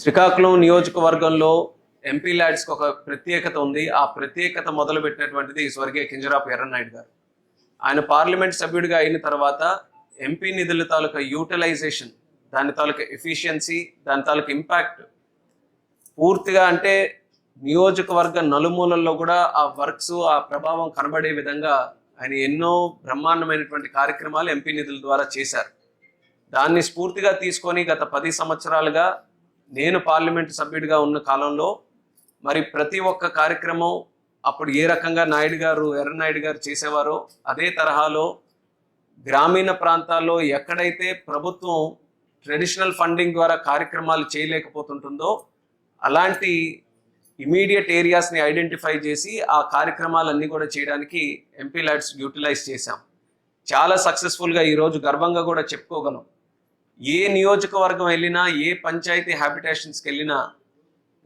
శ్రీకాకుళం నియోజకవర్గంలో ఎంపీ ల్యాడ్స్కి ఒక ప్రత్యేకత ఉంది. ఆ ప్రత్యేకత మొదలు పెట్టినటువంటిది స్వర్గీయ కింజరాపు ఎర్రనాయుడు గారు. ఆయన పార్లమెంట్ సభ్యుడిగా అయిన తర్వాత ఎంపీ నిధుల తాలూకా యూటిలైజేషన్ దాని తాలూకా ఎఫిషియన్సీ దాని తాలూకా ఇంపాక్ట్ పూర్తిగా అంటే నియోజకవర్గ నలుమూలల్లో కూడా ఆ వర్క్స్ ఆ ప్రభావం కనబడే విధంగా ఆయన ఎన్నో బ్రహ్మాండమైనటువంటి కార్యక్రమాలు ఎంపీ నిధుల ద్వారా చేశారు. దాన్ని స్ఫూర్తిగా తీసుకొని గత పది సంవత్సరాలుగా నేను పార్లమెంట్ సభ్యుడిగా ఉన్న కాలంలో మరి ప్రతి ఒక్క కార్యక్రమం అప్పుడు ఏ రకంగా నాయుడు గారు ఎర్రనాయుడు గారు చేసేవారో అదే తరహాలో గ్రామీణ ప్రాంతాల్లో ఎక్కడైతే ప్రభుత్వం ట్రెడిషనల్ ఫండింగ్ ద్వారా కార్యక్రమాలు చేయలేకపోతుంటుందో అలాంటి ఇమీడియట్ ఏరియాస్ని ఐడెంటిఫై చేసి ఆ కార్యక్రమాలన్నీ కూడా చేయడానికి ఎంపీ ల్యాడ్స్ యూటిలైజ్ చేశాం. చాలా సక్సెస్ఫుల్గా ఈరోజు గర్వంగా కూడా చెప్పుకోగలం. ఏ నియోజకవర్గం వెళ్ళినా ఏ పంచాయతీ హ్యాబిటేషన్స్కి వెళ్ళినా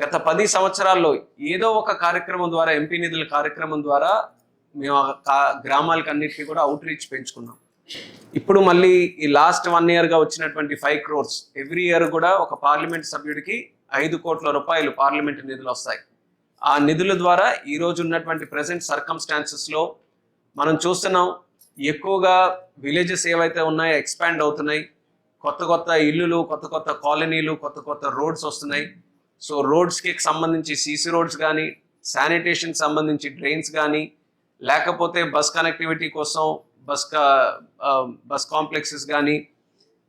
గత పది సంవత్సరాల్లో ఏదో ఒక కార్యక్రమం ద్వారా ఎంపీ నిధుల కార్యక్రమం ద్వారా మేము ఆ కా- గ్రామాలకు అన్నిటికీ కూడా అవుట్ రీచ్ పెంచుకున్నాం. ఇప్పుడు మళ్ళీ ఈ లాస్ట్ వన్ ఇయర్గా వచ్చినటువంటి ఫైవ్ క్రోర్స్ ఎవ్రీ ఇయర్ కూడా ఒక పార్లమెంట్ సభ్యుడికి ఐదు కోట్ల రూపాయలు పార్లమెంట్ నిధులు వస్తాయి. ఆ నిధుల ద్వారా ఈరోజు ఉన్నటువంటి ప్రజెంట్ సర్కమ్స్టాన్సెస్లో మనం చూస్తున్నాం ఎక్కువగా విలేజెస్ ఏవైతే ఉన్నాయో ఎక్స్పాండ్ అవుతున్నాయి కొత్త కొత్త ఇల్లులు కొత్త కొత్త కాలనీలు కొత్త కొత్త రోడ్స్ వస్తున్నాయి. సో రోడ్స్కి సంబంధించి సీసీ రోడ్స్ కానీ శానిటేషన్కి సంబంధించి డ్రైన్స్ కానీ లేకపోతే బస్ కనెక్టివిటీ కోసం బస్ బస్ కాంప్లెక్సెస్ కానీ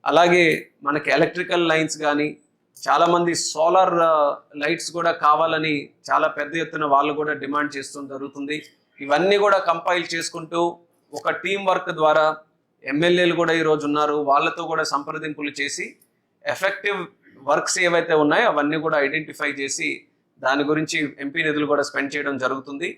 అలాగే మనకి ఎలక్ట్రికల్ లైన్స్ కానీ చాలామంది సోలార్ లైట్స్ కూడా కావాలని చాలా పెద్ద ఎత్తున వాళ్ళు కూడా డిమాండ్ చేస్తూ జరుగుతుంది. ఇవన్నీ కూడా కంపైల్ చేసుకుంటూ ఒక టీం వర్క్ ద్వారా ఎమ్మెల్యేలు కూడా ఈరోజు ఉన్నారు. వాళ్ళతో కూడా సంప్రదింపులు చేసి ఎఫెక్టివ్ వర్క్స్ ఏవైతే ఉన్నాయో అవన్నీ కూడా ఐడెంటిఫై చేసి దాని గురించి ఎంపీ నిధులు కూడా స్పెండ్ చేయడం జరుగుతుంది.